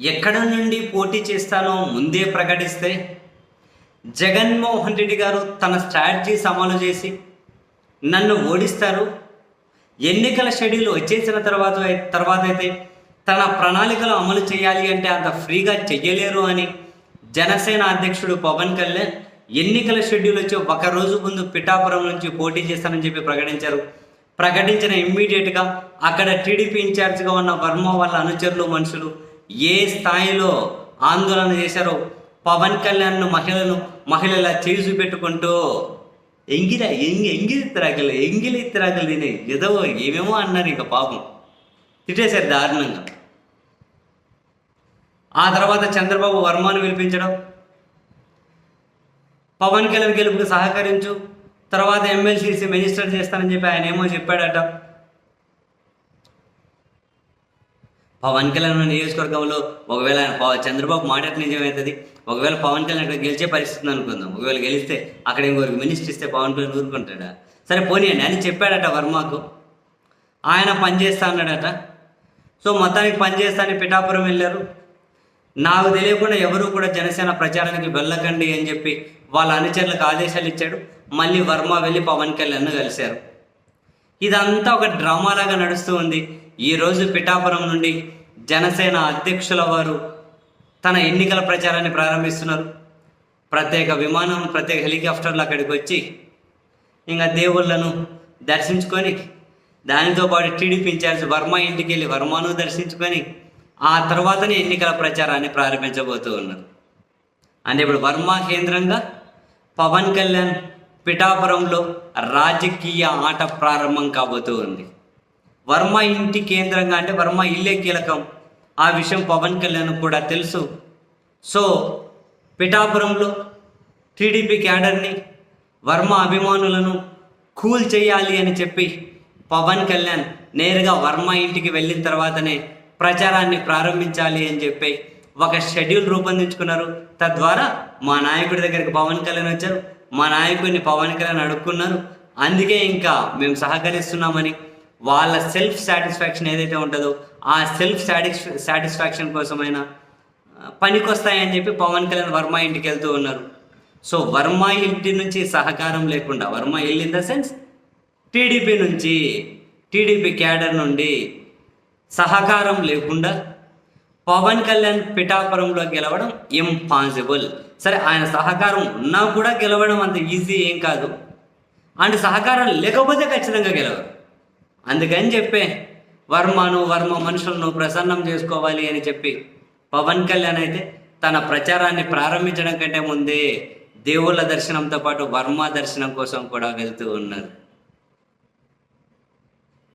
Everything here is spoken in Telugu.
ఎక్కడ నుండి పోటీ చేస్తానో ముందే ప్రకటిస్తే జగన్మోహన్ రెడ్డి గారు తన స్ట్రాటజీస్ అమలు చేసి నన్ను ఓడిస్తారు. ఎన్నికల షెడ్యూల్ వచ్చేసిన తర్వాత తర్వాత అయితే తన ప్రణాళికలు అమలు చేయాలి అంటే అంత ఫ్రీగా చెయ్యలేరు అని జనసేన అధ్యక్షుడు పవన్ కళ్యాణ్ ఎన్నికల షెడ్యూల్ వచ్చి ఒక రోజు ముందు పిఠాపురం నుంచి పోటీ చేస్తానని చెప్పి ప్రకటించారు. ప్రకటించిన ఇమ్మీడియట్గా అక్కడ టీడీపీ ఇన్ఛార్జ్గా ఉన్న వర్మ వాళ్ళ అనుచరులు మనుషులు ఏ స్థాయిలో ఆందోళన చేశారో పవన్ కళ్యాణ్ మహిళను మహిళల చేసి పెట్టుకుంటూ ఎంగిల ఎంగి ఎంగిలి తిరాకలు ఎంగిలి తిరాకలు తినే ఏదో ఏమేమో అన్నారు ఇంకా పాపం. తిట్టేశారు దారుణంగా. ఆ తర్వాత చంద్రబాబు వర్మను పిలిపించడం పవన్ కళ్యాణ్ గెలుపుకు సహకరించు తర్వాత ఎమ్మెల్సీసీ మినిస్టర్ చేస్తానని చెప్పి ఆయన ఏమో చెప్పాడట. పవన్ కళ్యాణ్ నియోజకవర్గంలో ఒకవేళ చంద్రబాబు మాట నిజమవుతుంది ఒకవేళ పవన్ కళ్యాణ్ అక్కడ గెలిచే పరిస్థితి అనుకుందాం. ఒకవేళ గెలిస్తే అక్కడ ఇంకొకరికి మినిస్టర్ ఇస్తే పవన్ కళ్యాణ్ ఊరుకుంటాడా? సరే పోనీయండి అని చెప్పాడట వర్మకు. ఆయన పనిచేస్తా అన్నాడట. సో మొత్తానికి పనిచేస్తానని పిఠాపురం వెళ్ళారు. నాకు తెలియకుండా ఎవరు కూడా జనసేన ప్రచారానికి వెళ్ళకండి అని చెప్పి వాళ్ళ అనుచరులకు ఆదేశాలు ఇచ్చాడు. మళ్ళీ వర్మ వెళ్ళి పవన్ కళ్యాణ్ కలిశారు. ఇదంతా ఒక డ్రామాలాగా నడుస్తూ ఉంది. ఈరోజు పిఠాపురం నుండి జనసేన అధ్యక్షుల వారు తన ఎన్నికల ప్రచారాన్ని ప్రారంభిస్తున్నారు. ప్రత్యేక విమానం ప్రత్యేక హెలికాప్టర్లు అక్కడికి వచ్చి ఇంకా దేవుళ్ళను దర్శించుకొని దానితో పాటు టీడీపీ ఇన్ఛార్జ్ వర్మ ఇంటికి వెళ్ళి వర్మను దర్శించుకొని ఆ తర్వాతనే ఎన్నికల ప్రచారాన్ని ప్రారంభించబోతూ ఉన్నారు. అంటే ఇప్పుడు వర్మ కేంద్రంగా పవన్ కళ్యాణ్ పిఠాపురంలో రాజకీయ ఆట ప్రారంభం కాబోతూ ఉంది. వర్మ ఇంటి కేంద్రంగా అంటే వర్మ ఇల్లే కీలకం. ఆ విషయం పవన్ కళ్యాణ్ కూడా తెలుసు. సో పిఠాపురంలో టీడీపీ క్యాడర్ని వర్మ అభిమానులను కూల్ చేయాలి అని చెప్పి పవన్ కళ్యాణ్ నేరుగా వర్మ ఇంటికి వెళ్ళిన తర్వాతనే ప్రచారాన్ని ప్రారంభించాలి అని చెప్పి ఒక షెడ్యూల్ రూపొందించుకున్నారు. తద్వారా మా నాయకుడి దగ్గరికి పవన్ కళ్యాణ్ వచ్చారు. మా నాయకుడిని పవన్ కళ్యాణ్ అడుక్కున్నారు. అందుకే ఇంకా మేము సహకరిస్తున్నామని వాళ్ళ సెల్ఫ్ సాటిస్ఫాక్షన్ ఏదైతే ఉంటుందో ఆ సెల్ఫ్ సాటిస్ సాటిస్ఫాక్షన్ కోసమైనా పనికొస్తాయని చెప్పి పవన్ కళ్యాణ్ వర్మ ఇంటికి వెళ్తూ ఉన్నారు. సో వర్మ ఇంటి నుంచి సహకారం లేకుండా వర్మ ఇల్ ఇన్ ద సెన్స్ టీడీపీ నుంచి టీడీపీ క్యాడర్ నుండి సహకారం లేకుండా పవన్ కళ్యాణ్ పిఠాపురంలో గెలవడం ఇంపాసిబుల్ సరే ఆయన సహకారం ఉన్నా కూడా గెలవడం అంత ఈజీ ఏం కాదు. అండ్ సహకారం లేకపోతే ఖచ్చితంగా గెలవరు. అందుకని చెప్పే వర్మను వర్మ మనుషులను ప్రసన్నం చేసుకోవాలి అని చెప్పి పవన్ కళ్యాణ్ అయితే తన ప్రచారాన్ని ప్రారంభించడం కంటే ముందే దేవుళ్ళ దర్శనంతో పాటు వర్మ దర్శనం కోసం కూడా వెళ్తూ ఉన్నారు